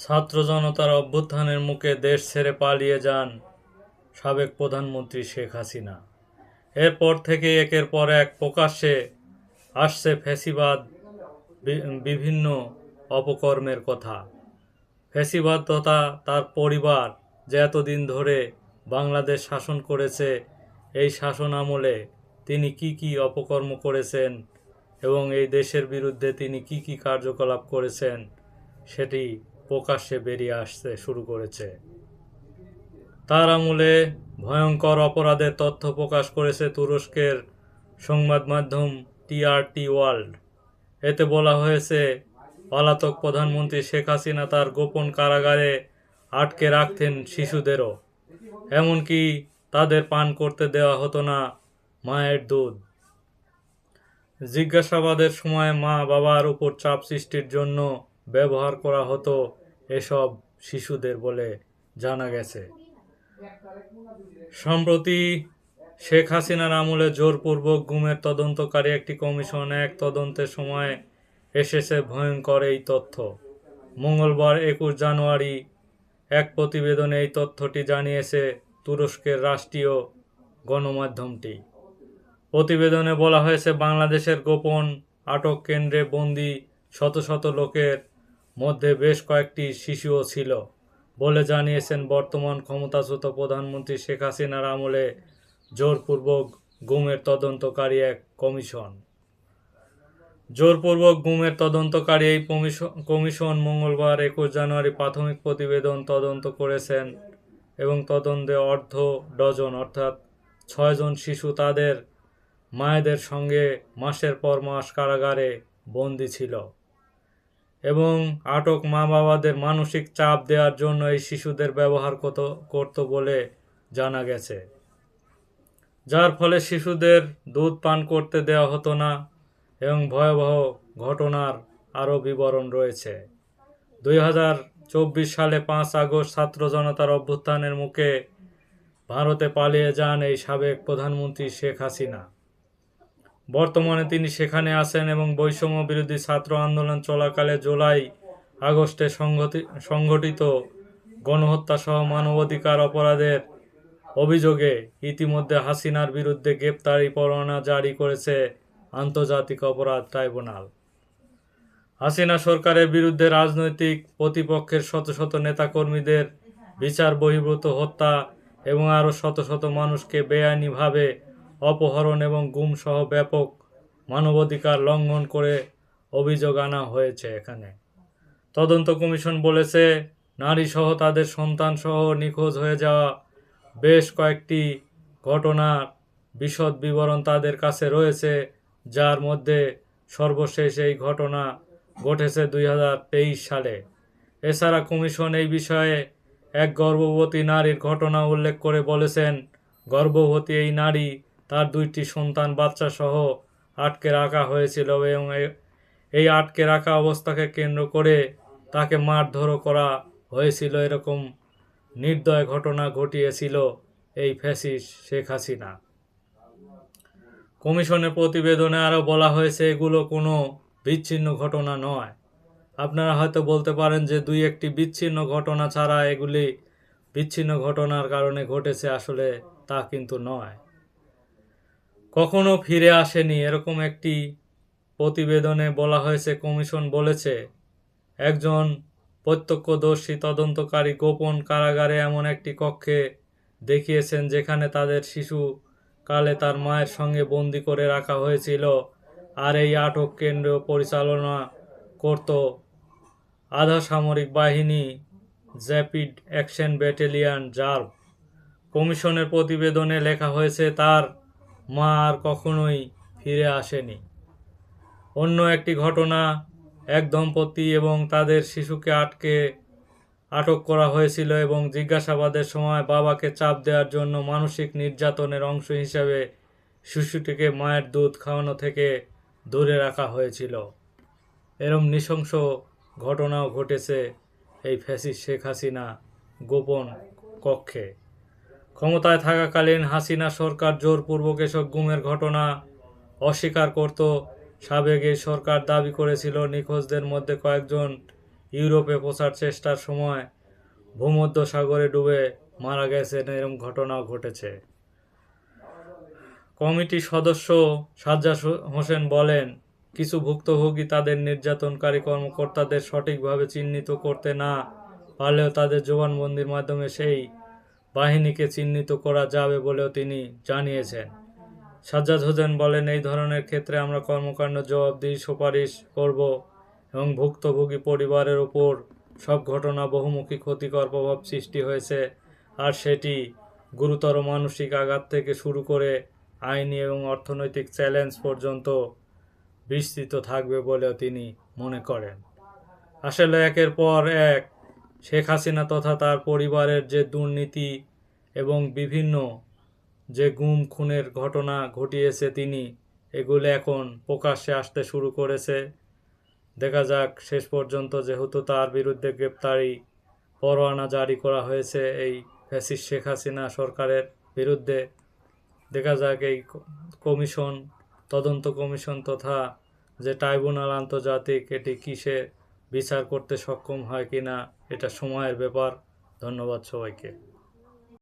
ছাত্র জনতার অভ্যুত্থানের মুখে দেশ ছেড়ে পালিয়ে যান সাবেক প্রধানমন্ত্রী শেখ হাসিনা। এরপর থেকে একের পর এক প্রকাশ্যে আসছে ফ্যাসিবাদ বিভিন্ন অপকর্মের কথা। ফ্যাসিবাদ তথা তার পরিবার যে এতদিন ধরে বাংলাদেশ শাসন করেছে, এই শাসন আমলে তিনি কি কি অপকর্ম করেছেন এবং এই দেশের বিরুদ্ধে তিনি কি কি কার্যকলাপ করেছেন, সেটি প্রকাশ্যে বেরিয়ে আসতে শুরু করেছে। তার আমলে ভয়ঙ্কর অপরাধের তথ্য প্রকাশ করেছে তুরস্কের সংবাদ মাধ্যম টিআরটি ওয়ার্ল্ড। এতে বলা হয়েছে, পলাতক প্রধানমন্ত্রী শেখ হাসিনা তার গোপন কারাগারে আটকে রাখতেন শিশুদেরও। এমনকি তাদের পান করতে দেওয়া হতো না মায়ের দুধ। জিজ্ঞাসাবাদের সময় মা বাবার উপর চাপ সৃষ্টির জন্য ব্যবহার করা হতো এসব শিশুদের বলে জানা গেছে। সম্প্রতি শেখ হাসিনার আমলে জোরপূর্বক গুমের তদন্তকারী একটি কমিশন এক তদন্তের সময় এসেছে ভয়ঙ্কর এই তথ্য। মঙ্গলবার একুশ জানুয়ারি এক প্রতিবেদনে এই তথ্যটি জানিয়েছে তুরস্কের রাষ্ট্রীয় গণমাধ্যমটি। প্রতিবেদনে বলা হয়েছে, বাংলাদেশের গোপন আটক কেন্দ্রে বন্দি শত শত লোকের মধ্যে বেশ কয়েকটি শিশুও ছিল বলে জানিয়েছেন বর্তমান ক্ষমতাচ্যুত প্রধানমন্ত্রী শেখ হাসিনার আমলে জোরপূর্বক গুমের তদন্তকারী এক কমিশন। জোরপূর্বক গুমের তদন্তকারী এই কমিশন- মঙ্গলবার একুশ জানুয়ারি প্রাথমিক প্রতিবেদন তদন্ত করেছেন এবং তদন্তে অর্ধ ডজন অর্থাৎ ছয়জন শিশু তাদের মায়েদের সঙ্গে মাসের পর মাস কারাগারে বন্দী ছিল। এবং আটক মা বাবাদের মানসিক চাপ দেওয়ার জন্য এই শিশুদের ব্যবহার কত, করত বলে জানা গেছে। যার ফলে শিশুদের দুধ পান করতে দেওয়া হতো না এবং ভয়াবহ ঘটনার আরও বিবরণ রয়েছে। দুই হাজার চব্বিশ সালে পাঁচ আগস্ট ছাত্র জনতার অভ্যুত্থানের মুখে ভারতে পালিয়ে যান এই সাবেক প্রধানমন্ত্রী শেখ হাসিনা। বর্তমানে তিনি সেখানে আছেন এবং বৈষম্য বিরোধী ছাত্র আন্দোলন চলাকালে জুলাই আগস্টে সংগতি- সংগঠিত গণহত্যা সহ মানবাধিকার অপরাধের অভিযোগে ইতিমধ্যে হাসিনার বিরুদ্ধে গ্রেপ্তারি পরোয়ানা জারি করেছে আন্তর্জাতিক অপরাধ ট্রাইব্যুনাল। হাসিনা সরকারের বিরুদ্ধে রাজনৈতিক প্রতিপক্ষের শত শত নেতাকর্মীদের বিচার বহির্ভূত হত্যা এবং আরও শত শত মানুষকে বেআইনিভাবে অপহরণ এবং গুম সহ ব্যাপক মানবাধিকার লঙ্ঘন করে অভিযোগ আনা হয়েছে এখানে। তদন্ত কমিশন বলেছে নারী সহ তাদের সন্তান সহ নিখোঁজ হয়ে যাওয়া বেশ কয়েকটি ঘটনার বিশদ বিবরণ তাদের কাছে রয়েছে, যার মধ্যে সর্বশেষ এই ঘটনা ঘটেছে দুই হাজার তেইশ সালে। এছাড়া কমিশন এই বিষয়ে এক গর্ভবতী নারীর ঘটনা উল্লেখ করে বলেছেন, গর্ভবতী এই নারী তার দুইটি সন্তান বাচ্চা সহ আটকে রাখা হয়েছিল এবং এই আটকে রাখা অবস্থাকে কেন্দ্র করে তাকে মারধরও করা হয়েছিল। এরকম নির্দয় ঘটনা ঘটিয়েছিল এই ফ্যাসিস শেখ হাসিনা। কমিশনের প্রতিবেদনে আরও বলা হয়েছে, এগুলো কোনো বিচ্ছিন্ন ঘটনা নয়। আপনারা হয়তো বলতে পারেন যে দুই একটি বিচ্ছিন্ন ঘটনা ছাড়া এগুলি বিচ্ছিন্ন ঘটনার কারণে ঘটেছে, আসলে তা কিন্তু নয়। কখনো ফিরে আসেনি, এরকম একটি প্রতিবেদনে বলা হয়েছে, কমিশন বলেছে। একজন প্রত্যক্ষদর্শী, তদন্তকারী গোপন কারাগারে এমন একটি কক্ষে দেখিয়েছেন, যেখানে তাদের শিশু কালে তার মায়ের সঙ্গে বন্দি করে রাখা হয়েছিল আর এই আটক কেন্দ্র পরিচালনা করত আধা সামরিক বাহিনী জ্যাপিড অ্যাকশন ব্যাটালিয়ন জার্ভ কমিশনের প্রতিবেদনে লেখা হয়েছে, তার মা আর কখনোই ফিরে আসেনি। অন্য একটি ঘটনা, এক দম্পতি এবং তাদের শিশুকে আটকে, আটক করা হয়েছিল এবং জিজ্ঞাসাবাদের সময় বাবাকে চাপ দেওয়ার জন্য মানসিক নির্যাতনের অংশ হিসাবে শিশুটিকে মায়ের দুধ খাওয়ানো থেকে দূরে রাখা হয়েছিল। এরম নৃশংস ঘটনাও ঘটেছে এই ফ্যাসি শেখ হাসিনা গোপন কক্ষে। ক্ষমতায় থাকাকালীন হাসিনা সরকার জোরপূর্বক এসব গুমের ঘটনা অস্বীকার করত। সাবেক এই সরকার দাবি করেছিল নিখোঁজদের মধ্যে কয়েকজন ইউরোপে পৌঁছার চেষ্টার সময় ভূমধ্য সাগরে ডুবে মারা গেছেন এরকম ঘটনাও ঘটেছে। কমিটির সদস্য সাজ্জাদ হো- হোসেন বলেন, কিছু ভুক্তভোগী তাদের নির্যাতনকারী কর্মকর্তাদের সঠিকভাবে চিহ্নিত করতে না পারলেও তাদের জবানবন্দির মাধ্যমে সেই বাহিনীকে চিহ্নিত করা যাবে বলেও তিনি জানিয়েছেন। সাজ্জাদ হোসেন বলেন, এই ধরনের ক্ষেত্রে আমরা কর্মকাণ্ড জবাবদিহি সুপারিশ করব এবং ভুক্তভোগী পরিবারের উপর সব ঘটনা বহুমুখী ক্ষতিকর প্রভাব সৃষ্টি হয়েছে আর সেটি গুরুতর মানসিক আঘাত থেকে শুরু করে আইনি এবং অর্থনৈতিক চ্যালেঞ্জ পর্যন্ত বিস্তৃত থাকবে বলেও তিনি মনে করেন। আসলে একের পর এক শেখ হাসিনা তথা তার পরিবারের যে দুর্নীতি এবং বিভিন্ন যে গুম, খুনের ঘটনা ঘটিয়েছে তিনি, এগুলো এখন প্রকাশ্যে আসতে শুরু করেছে। দেখা যাক, শেষ পর্যন্ত যেহেতু তার বিরুদ্ধে গ্রেপ্তারি পরোয়ানা জারি করা হয়েছে এই ফ্যাসিস্ট শেখ হাসিনা সরকারের বিরুদ্ধে। দেখা যাক, এই কমিশন, তদন্ত কমিশন তথা যে ট্রাইব্যুনাল আন্তর্জাতিক, এটি কিসে বিচার করতে সক্ষম হয় কিনা এটা সময়ের ব্যাপার। ধন্যবাদ সবাইকে।